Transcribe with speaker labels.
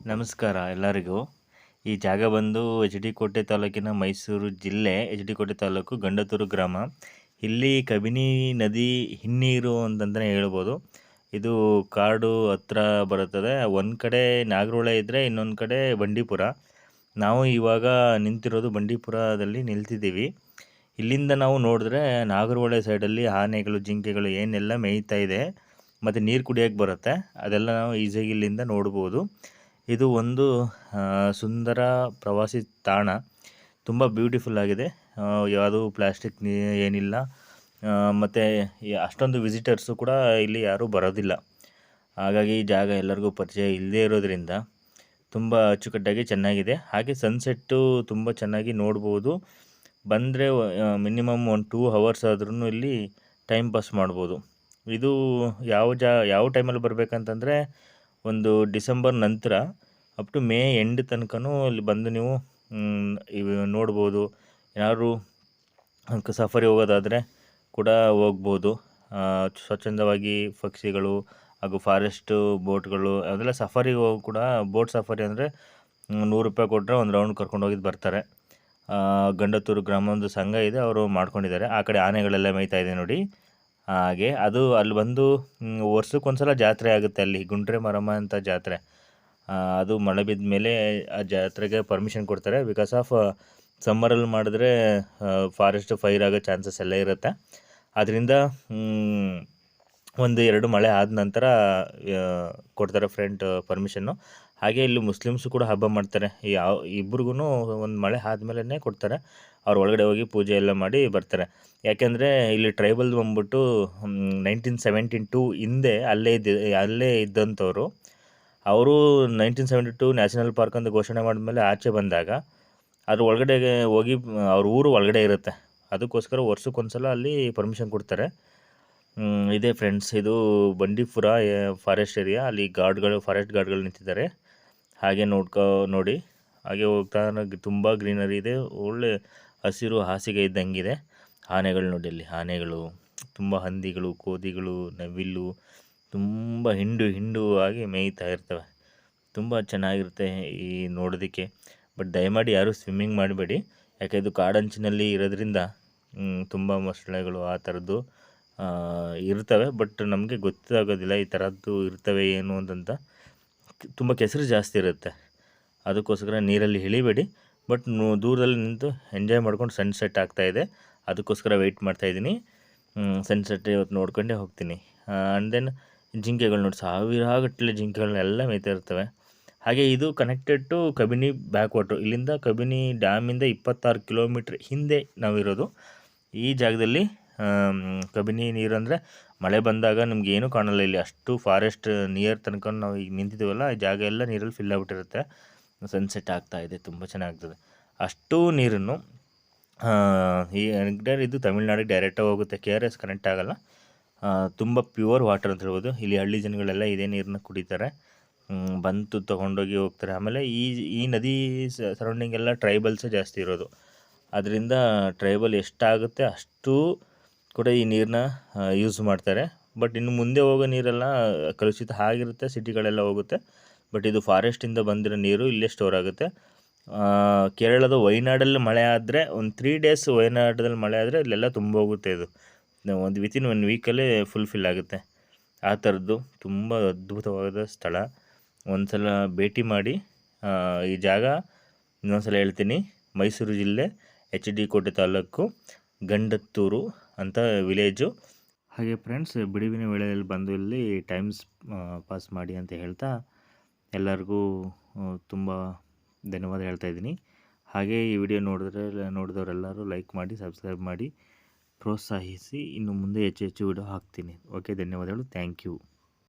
Speaker 1: ನಮಸ್ಕಾರ ಎಲ್ಲರಿಗೂ. ಈ ಜಾಗ ಬಂದು ಎಚ್ ಡಿ ಕೋಟೆ ತಾಲೂಕಿನ ಮೈಸೂರು ಜಿಲ್ಲೆ ಎಚ್ ಡಿ ಕೋಟೆ ತಾಲೂಕು ಗಂಡತೂರು ಗ್ರಾಮ. ಇಲ್ಲಿ ಕಬಿನಿ ನದಿ ಹಿನ್ನೀರು ಅಂತಂತಲೇ ಹೇಳ್ಬೋದು. ಇದು ಕಾಡು ಹತ್ರ ಬರುತ್ತದೆ. ಒಂದು ಕಡೆ ನಾಗರಹೊಳೆ ಇದ್ದರೆ ಇನ್ನೊಂದು ಕಡೆ ಬಂಡೀಪುರ. ನಾವು ಇವಾಗ ನಿಂತಿರೋದು ಬಂಡೀಪುರದಲ್ಲಿ ನಿಲ್ತಿದ್ದೀವಿ. ಇಲ್ಲಿಂದ ನಾವು ನೋಡಿದ್ರೆ ನಾಗರಹೊಳೆ ಸೈಡಲ್ಲಿ ಆನೆಗಳು, ಜಿಂಕೆಗಳು ಏನೆಲ್ಲ ಮೇಯ್ತಾ ಇದೆ. ಮತ್ತು ನೀರು ಕುಡಿಯೋಕ್ಕೆ ಬರುತ್ತೆ. ಅದೆಲ್ಲ ನಾವು ಈಸಿಯಾಗಿ ಇಲ್ಲಿಂದ ನೋಡ್ಬೋದು. ಇದು ಒಂದು ಸುಂದರ ಪ್ರವಾಸಿ ತಾಣ. ತುಂಬ ಬ್ಯೂಟಿಫುಲ್ ಆಗಿದೆ. ಯಾವುದೂ ಪ್ಲಾಸ್ಟಿಕ್ ಏನಿಲ್ಲ. ಮತ್ತು ಅಷ್ಟೊಂದು ವಿಸಿಟರ್ಸು ಕೂಡ ಇಲ್ಲಿ ಯಾರೂ ಬರೋದಿಲ್ಲ. ಹಾಗಾಗಿ ಈ ಜಾಗ ಎಲ್ಲರಿಗೂ ಪರಿಚಯ ಇಲ್ಲದೇ ಇರೋದ್ರಿಂದ ತುಂಬ ಅಚ್ಚುಕಟ್ಟಾಗಿ ಚೆನ್ನಾಗಿದೆ. ಹಾಗೆ ಸನ್ಸೆಟ್ಟು ತುಂಬ ಚೆನ್ನಾಗಿ ನೋಡ್ಬೋದು. ಬಂದರೆ ಮಿನಿಮಮ್ ಒಂದು ಟೂ ಹವರ್ಸ್ ಆದ್ರೂ ಇಲ್ಲಿ ಟೈಮ್ ಪಾಸ್ ಮಾಡ್ಬೋದು. ಇದು ಯಾವ ಜಾ, ಯಾವ ಟೈಮಲ್ಲಿ ಬರಬೇಕಂತಂದರೆ ಒಂದು ಡಿಸೆಂಬರ್ ನಂತರ ಅಪ್ ಟು ಮೇ ಎಂಡ್ ತನಕನೂ ಇಲ್ಲಿ ಬಂದು ನೀವು ಇವು ನೋಡ್ಬೋದು. ಯಾರು ಸಫಾರಿ ಹೋಗೋದಾದರೆ ಕೂಡ ಹೋಗ್ಬೋದು. ಸ್ವಚ್ಛಂದವಾಗಿ ಪಕ್ಷಿಗಳು ಹಾಗೂ ಫಾರೆಸ್ಟು ಬೋಟ್ಗಳು ಅದೆಲ್ಲ ಸಫಾರಿಗೆ ಹೋಗಿ ಕೂಡ ಬೋಟ್ ಸಫಾರಿ ಅಂದರೆ ನೂರು ರೂಪಾಯಿ ಕೊಟ್ಟರೆ ಒಂದು ರೌಂಡ್ ಕರ್ಕೊಂಡು ಹೋಗಿದ್ದು ಬರ್ತಾರೆ. ಗಂಡತೂರು ಗ್ರಾಮ ಒಂದು ಸಂಘ ಇದೆ, ಅವರು ಮಾಡ್ಕೊಂಡಿದ್ದಾರೆ. ಆ ಕಡೆ ಆನೆಗಳೆಲ್ಲ ಮೇಯ್ತಾ ಇದೆ ನೋಡಿ. ಹಾಗೆ ಅದು ಅಲ್ಲಿ ಬಂದು ವರ್ಷಕ್ಕೊಂದ್ಸಲ ಜಾತ್ರೆ ಆಗುತ್ತೆ ಅಲ್ಲಿ, ಗುಂಡ್ರೆ ಮರಮ್ಮ ಅಂತ ಜಾತ್ರೆ. ಅದು ಮಳೆ ಬಿದ್ದ ಮೇಲೆ ಆ ಜಾತ್ರೆಗೆ ಪರ್ಮಿಷನ್ ಕೊಡ್ತಾರೆ. ಬಿಕಾಸ್ ಆಫ್ ಸಮ್ಮರಲ್ಲಿ ಮಾಡಿದ್ರೆ ಫಾರೆಸ್ಟ್ ಫೈರ್ ಆಗೋ ಚಾನ್ಸಸ್ ಎಲ್ಲ ಇರುತ್ತೆ. ಅದರಿಂದ ಒಂದು ಎರಡು ಮಳೆ ಆದ ನಂತರ ಕೊಡ್ತಾರೆ ಫ್ರೆಂಟ್ ಪರ್ಮಿಷನ್ನು ಹಾಗೆ ಇಲ್ಲಿ ಮುಸ್ಲಿಮ್ಸು ಕೂಡ ಹಬ್ಬ ಮಾಡ್ತಾರೆ. ಯಾವ ಇಬ್ರಿಗೂ ಒಂದು ಮಳೆ ಆದಮೇಲೆ ಕೊಡ್ತಾರೆ. ಅವ್ರು ಒಳಗಡೆ ಹೋಗಿ ಪೂಜೆ ಎಲ್ಲ ಮಾಡಿ ಬರ್ತಾರೆ. ಯಾಕೆಂದರೆ ಇಲ್ಲಿ ಟ್ರೈಬಲ್ ಬಂದ್ಬಿಟ್ಟು ನೈನ್ಟೀನ್ ಸೆವೆಂಟೀನ್ ಟು ಹಿಂದೆ ಅಲ್ಲೇ ಇದ್ದ, ಅಲ್ಲೇ ಇದ್ದಂಥವ್ರು, ಅವರು nineteen seventy two national park ಅಂತ ಘೋಷಣೆ ಮಾಡಿದ್ಮೇಲೆ ಆಚೆ ಬಂದಾಗ, ಅದ್ರ ಒಳಗಡೆಗೆ ಹೋಗಿ, ಅವ್ರ ಊರು ಒಳಗಡೆ ಇರುತ್ತೆ. ಅದಕ್ಕೋಸ್ಕರ ವರ್ಷಕ್ಕೊಂದ್ಸಲ ಅಲ್ಲಿ ಪರ್ಮಿಷನ್ ಕೊಡ್ತಾರೆ. ಇದೆ ಫ್ರೆಂಡ್ಸ್ ಇದು ಬಂಡೀಪುರ ಫಾರೆಸ್ಟ್ ಏರಿಯಾ ಅಲ್ಲಿ ಗಾರ್ಡ್ಗಳು ಫಾರೆಸ್ಟ್ ಗಾರ್ಡ್ಗಳು ನಿಂತಿದ್ದಾರೆ. ಹಾಗೆ ನೋಡ್ಕೋ, ನೋಡಿ. ಹಾಗೆ ಹೋಗ್ತಾ ತುಂಬ ಗ್ರೀನರಿ ಇದೆ. ಒಳ್ಳೆ ಹಸಿರು ಹಾಸಿಗೆ ಇದ್ದಂಗಿದೆ. ಆನೆಗಳು ನೋಡಿ ಅಲ್ಲಿ, ಆನೆಗಳು. ತುಂಬ ಹಂದಿಗಳು, ಕೋದಿಗಳು, ನವಿಲು. ತುಂಬ ಹಿಂಡು ಹಿಂಡು ಆಗಿ ಮೇಯ್ತಾ ಇರ್ತವೆ. ತುಂಬ ಚೆನ್ನಾಗಿರುತ್ತೆ ಈ ನೋಡೋದಕ್ಕೆ. ಬಟ್ ದಯಮಾಡಿ ಯಾರೂ ಸ್ವಿಮ್ಮಿಂಗ್ ಮಾಡಬೇಡಿ. ಯಾಕೆ, ಇದು ಕಾಡಂಚಿನಲ್ಲಿ ಇರೋದ್ರಿಂದ ತುಂಬ ಮೊಸಳೆಗಳು ಆ ಥರದ್ದು. ಇರ್ತವೆ ಬಟ್ ನಮಗೆ ಗೊತ್ತಾಗೋದಿಲ್ಲ ಈ ಥರದ್ದು ಇರ್ತವೆ ಏನು ಅಂತಂತ. ತುಂಬ ಕೆಸರು ಜಾಸ್ತಿ ಇರುತ್ತೆ. ಅದಕ್ಕೋಸ್ಕರ ನೀರಲ್ಲಿ ಇಳಿಬೇಡಿ ಬಟ್ ದೂರದಲ್ಲಿ ನಿಂತು ಎಂಜಾಯ್ ಮಾಡ್ಕೊಂಡು ಸನ್ಸೆಟ್ ಆಗ್ತಾ ಇದೆ. ಅದಕ್ಕೋಸ್ಕರ ವೆಯ್ಟ್ ಮಾಡ್ತಾಯಿದ್ದೀನಿ ಸನ್ಸೆಟ್ ಇವತ್ತು ನೋಡ್ಕೊಂಡೇ ಹೋಗ್ತೀನಿ. ಆ್ಯಂಡ್ ದೆನ್ ಜಿಂಕೆಗಳು ನೋಡಿ, ಸಾವಿರಾಗಟ್ಟಲೆ ಜಿಂಕೆಗಳನ್ನೆಲ್ಲ ಮೇಯ್ತಾ ಇರ್ತವೆ ಹಾಗೆ ಇದು connected to Kabini back water ಇಲ್ಲಿಂದ ಕಬಿನಿ ಡ್ಯಾಮಿಂದ ಇಪ್ಪತ್ತಾರು ಕಿಲೋಮೀಟ್ರ್ ಹಿಂದೆ ನಾವಿರೋದು. ಈ ಜಾಗದಲ್ಲಿ ಕಬಿನಿ ನೀರು ಅಂದರೆ ಮಳೆ ಬಂದಾಗ ನಿಮ್ಗೆ ಏನೂ ಕಾಣಲ್ಲ ಇಲ್ಲಿ. ಅಷ್ಟು ಫಾರೆಸ್ಟ್ ನಿಯರ್ ತನಕ ನಾವು ಈಗ ನಿಂತಿದ್ದೀವಲ್ಲ, ಆ ಜಾಗ ಎಲ್ಲ ನೀರಲ್ಲಿ ಫಿಲ್ ಆಗಿಬಿಟ್ಟಿರುತ್ತೆ. ಸನ್ಸೆಟ್ ಆಗ್ತಾ ಇದೆ, ತುಂಬ ಚೆನ್ನಾಗ್ತದೆ. ಅಷ್ಟು ನೀರನ್ನು ಈ ಇದು ತಮಿಳ್ನಾಡಿಗೆ ಡೈರೆಕ್ಟಾಗಿ ಹೋಗುತ್ತೆ. ಕೆ ಆರ್ ಎಸ್ ಕನೆಕ್ಟ್ ಆಗೋಲ್ಲ. ತುಂಬ ಪ್ಯೂರ್ ವಾಟರ್ ಅಂತ ಹೇಳ್ಬೋದು. ಇಲ್ಲಿ ಹಳ್ಳಿ ಜನಗಳೆಲ್ಲ ಇದೇ ನೀರನ್ನ ಕುಡಿತಾರೆ. ಬಂತು ತೊಗೊಂಡೋಗಿ ಹೋಗ್ತಾರೆ. ಆಮೇಲೆ ಈ ಈ ನದಿ ಸರೌಂಡಿಂಗ್ ಎಲ್ಲ ಟ್ರೈಬಲ್ಸೇ ಜಾಸ್ತಿ ಇರೋದು. ಅದರಿಂದ ಟ್ರೈಬಲ್ ಎಷ್ಟಾಗುತ್ತೆ ಅಷ್ಟು ಕೂಡ ಈ ನೀರನ್ನ ಯೂಸ್ ಮಾಡ್ತಾರೆ. ಬಟ್ ಇನ್ನು ಮುಂದೆ ಹೋಗೋ ನೀರೆಲ್ಲ ಕಲುಷಿತ ಆಗಿರುತ್ತೆ, ಸಿಟಿಗಳೆಲ್ಲ ಹೋಗುತ್ತೆ. ಬಟ್ ಇದು ಫಾರೆಸ್ಟಿಂದ ಬಂದಿರೋ ನೀರು ಇಲ್ಲೇ ಸ್ಟೋರ್ ಆಗುತ್ತೆ. ಕೇರಳದ ವಯನಾಡಲ್ಲಿ ಮಳೆ ಆದರೆ, ಒಂದು ತ್ರೀ ಡೇಸ್ ವಯನಾಡದಲ್ಲಿ ಮಳೆ ಆದರೆ ಇಲ್ಲೆಲ್ಲ ತುಂಬ ಹೋಗುತ್ತೆ ಇದು. ಒಂದು ವಿತಿನ್ ಒನ್ ವೀಕಲ್ಲೇ ಫುಲ್ಫಿಲ್ ಆಗುತ್ತೆ. ಆ ಥರದ್ದು ತುಂಬ ಅದ್ಭುತವಾದ ಸ್ಥಳ. ಒಂದು ಸಲ ಭೇಟಿ ಮಾಡಿ ಈ ಜಾಗ. ಇನ್ನೊಂದು ಸಲ ಹೇಳ್ತೀನಿ, ಮೈಸೂರು ಜಿಲ್ಲೆ ಎಚ್ ಡಿ ಕೋಟೆ ತಾಲೂಕು, ಗಂಡತ್ತೂರು. ಅಂತ ವಿಲೇಜು. ಹಾಗೆ ಫ್ರೆಂಡ್ಸ್, ಬಿಡುವಿನ ವೇಳೆಯಲ್ಲಿ ಬಂದು ಇಲ್ಲಿ ಟೈಮ್ಸ್ ಪಾಸ್ ಮಾಡಿ ಅಂತ ಹೇಳ್ತಾ ಎಲ್ಲರಿಗೂ ತುಂಬ ಧನ್ಯವಾದ ಹೇಳ್ತಾ ಇದ್ದೀನಿ. ಹಾಗೆ ಈ ವಿಡಿಯೋ ನೋಡಿದ್ರೆ, ನೋಡಿದವರೆಲ್ಲರೂ ಲೈಕ್ ಮಾಡಿ, ಸಬ್ಸ್ಕ್ರೈಬ್ ಮಾಡಿ, ಪ್ರೋತ್ಸಾಹಿಸಿ. ಇನ್ನು ಮುಂದೆ ಹೆಚ್ಚು ಹೆಚ್ಚು ವಿಡಿಯೋ ಹಾಕ್ತೀನಿ. ಓಕೆ, ಧನ್ಯವಾದಗಳು. Thank you.